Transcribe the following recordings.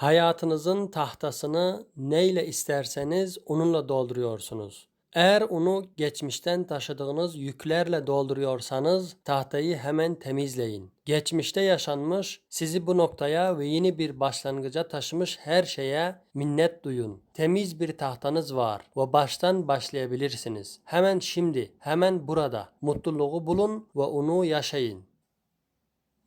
Hayatınızın tahtasını neyle isterseniz onunla dolduruyorsunuz. Eğer onu geçmişten taşıdığınız yüklerle dolduruyorsanız tahtayı hemen temizleyin. Geçmişte yaşanmış, sizi bu noktaya ve yeni bir başlangıca taşımış her şeye minnet duyun. Temiz bir tahtanız var ve baştan başlayabilirsiniz. Hemen şimdi, hemen burada mutluluğu bulun ve onu yaşayın.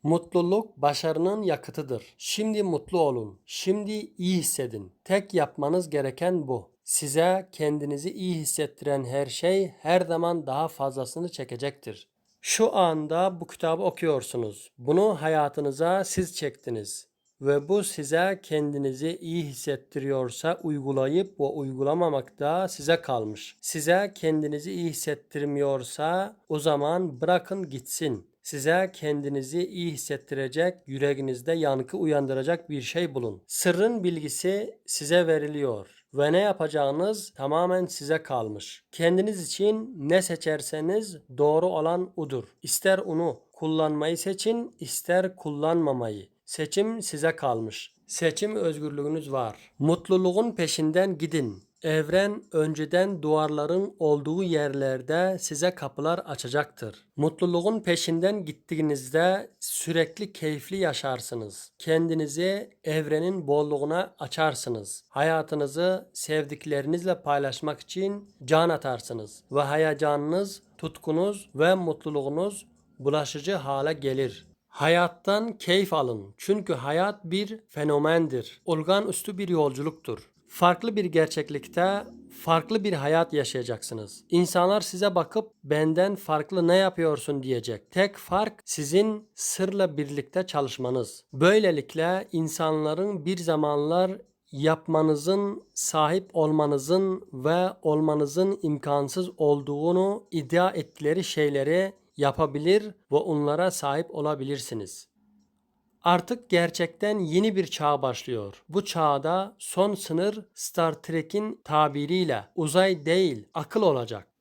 Mutluluk başarının yakıtıdır. Şimdi mutlu olun. Şimdi iyi hissedin. Tek yapmanız gereken bu. Size kendinizi iyi hissettiren her şey her zaman daha fazlasını çekecektir. Şu anda bu kitabı okuyorsunuz. Bunu hayatınıza siz çektiniz ve bu size kendinizi iyi hissettiriyorsa uygulayıp ve uygulamamak da size kalmış. Size kendinizi iyi hissettirmiyorsa o zaman bırakın gitsin. Size kendinizi iyi hissettirecek, yüreğinizde yankı uyandıracak bir şey bulun. Sırrın bilgisi size veriliyor ve ne yapacağınız tamamen size kalmış. Kendiniz için ne seçerseniz doğru olan odur. İster onu kullanmayı seçin, ister kullanmamayı. Seçim size kalmış. Seçim özgürlüğünüz var. Mutluluğun peşinden gidin. Evren önceden duvarların olduğu yerlerde size kapılar açacaktır. Mutluluğun peşinden gittiğinizde sürekli keyifli yaşarsınız. Kendinizi evrenin bolluğuna açarsınız. Hayatınızı sevdiklerinizle paylaşmak için can atarsınız ve heyecanınız, tutkunuz ve mutluluğunuz bulaşıcı hale gelir. Hayattan keyif alın. Çünkü hayat bir fenomendir. Olağanüstü bir yolculuktur. Farklı bir gerçeklikte farklı bir hayat yaşayacaksınız. İnsanlar size bakıp benden farklı ne yapıyorsun diyecek. Tek fark sizin sırla birlikte çalışmanız. Böylelikle insanların bir zamanlar yapmanızın, sahip olmanızın ve olmanızın imkansız olduğunu iddia ettikleri şeyleri yapabilir ve onlara sahip olabilirsiniz. Artık gerçekten yeni bir çağ başlıyor. Bu çağda son sınır Star Trek'in tabiriyle uzay değil, akıl olacak.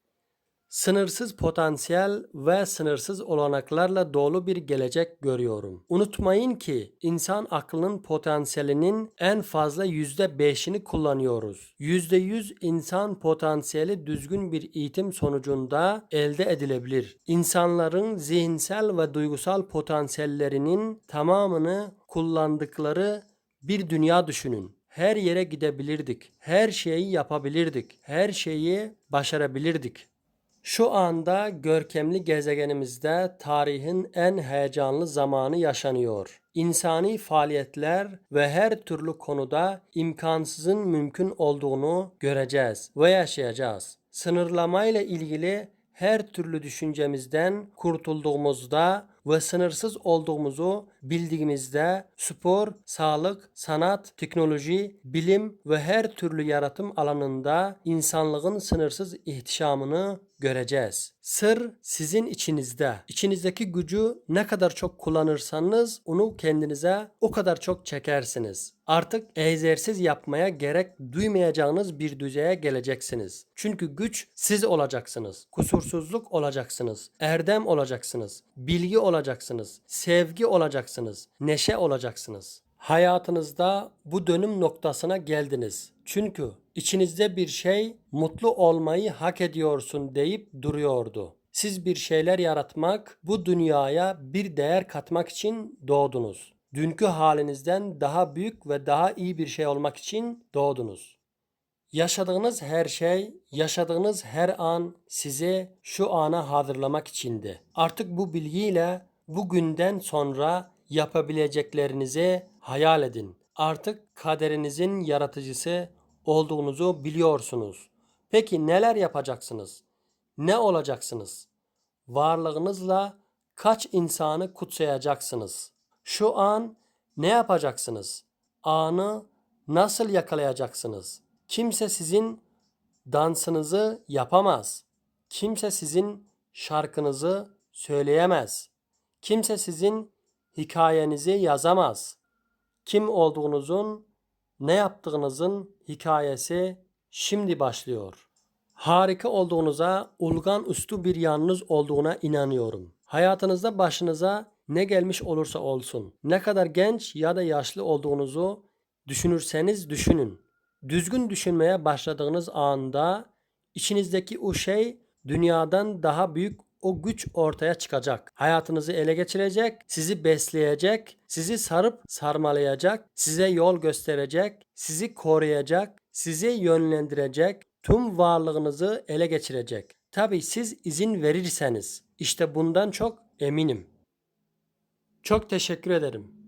Sınırsız potansiyel ve sınırsız olanaklarla dolu bir gelecek görüyorum. Unutmayın ki insan aklının potansiyelinin en fazla %5'ini kullanıyoruz. %100 insan potansiyeli düzgün bir eğitim sonucunda elde edilebilir. İnsanların zihinsel ve duygusal potansiyellerinin tamamını kullandıkları bir dünya düşünün. Her yere gidebilirdik. Her şeyi yapabilirdik. Her şeyi başarabilirdik. Şu anda görkemli gezegenimizde tarihin en heyecanlı zamanı yaşanıyor. İnsani faaliyetler ve her türlü konuda imkansızın mümkün olduğunu göreceğiz ve yaşayacağız. Sınırlamayla ilgili her türlü düşüncemizden kurtulduğumuzda ve sınırsız olduğumuzu bildiğimizde spor, sağlık, sanat, teknoloji, bilim ve her türlü yaratım alanında insanlığın sınırsız ihtişamını göreceğiz. Sır sizin içinizde. İçinizdeki gücü ne kadar çok kullanırsanız onu kendinize o kadar çok çekersiniz. Artık egzersiz yapmaya gerek duymayacağınız bir düzeye geleceksiniz. Çünkü güç siz olacaksınız. Kusursuzluk olacaksınız. Erdem olacaksınız. Bilgi olacaksınız. Sevgi olacaksınız. Neşe olacaksınız. Hayatınızda bu dönüm noktasına geldiniz. Çünkü içinizde bir şey mutlu olmayı hak ediyorsun deyip duruyordu. Siz bir şeyler yaratmak, bu dünyaya bir değer katmak için doğdunuz. Dünkü halinizden daha büyük ve daha iyi bir şey olmak için doğdunuz. Yaşadığınız her şey, yaşadığınız her an sizi şu ana hazırlamak içindi. Artık bu bilgiyle bugünden sonra yapabileceklerinizi hayal edin. Artık kaderinizin yaratıcısı olduğunuzu biliyorsunuz. Peki neler yapacaksınız? Ne olacaksınız? Varlığınızla kaç insanı kutsayacaksınız? Şu an ne yapacaksınız? Anı nasıl yakalayacaksınız? Kimse sizin dansınızı yapamaz. Kimse sizin şarkınızı söyleyemez. Kimse sizin hikayenizi yazamaz. Kim olduğunuzun, ne yaptığınızın hikayesi şimdi başlıyor. Harika olduğunuza, ulgan üstü bir yanınız olduğuna inanıyorum. Hayatınızda başınıza ne gelmiş olursa olsun, ne kadar genç ya da yaşlı olduğunuzu Düşünürseniz düşünün. Düzgün düşünmeye başladığınız anda içinizdeki o şey dünyadan daha büyük o güç ortaya çıkacak. Hayatınızı ele geçirecek, sizi besleyecek, sizi sarıp sarmalayacak, size yol gösterecek, sizi koruyacak, sizi yönlendirecek, tüm varlığınızı ele geçirecek. Tabi siz izin verirseniz. İşte bundan çok eminim. Çok teşekkür ederim.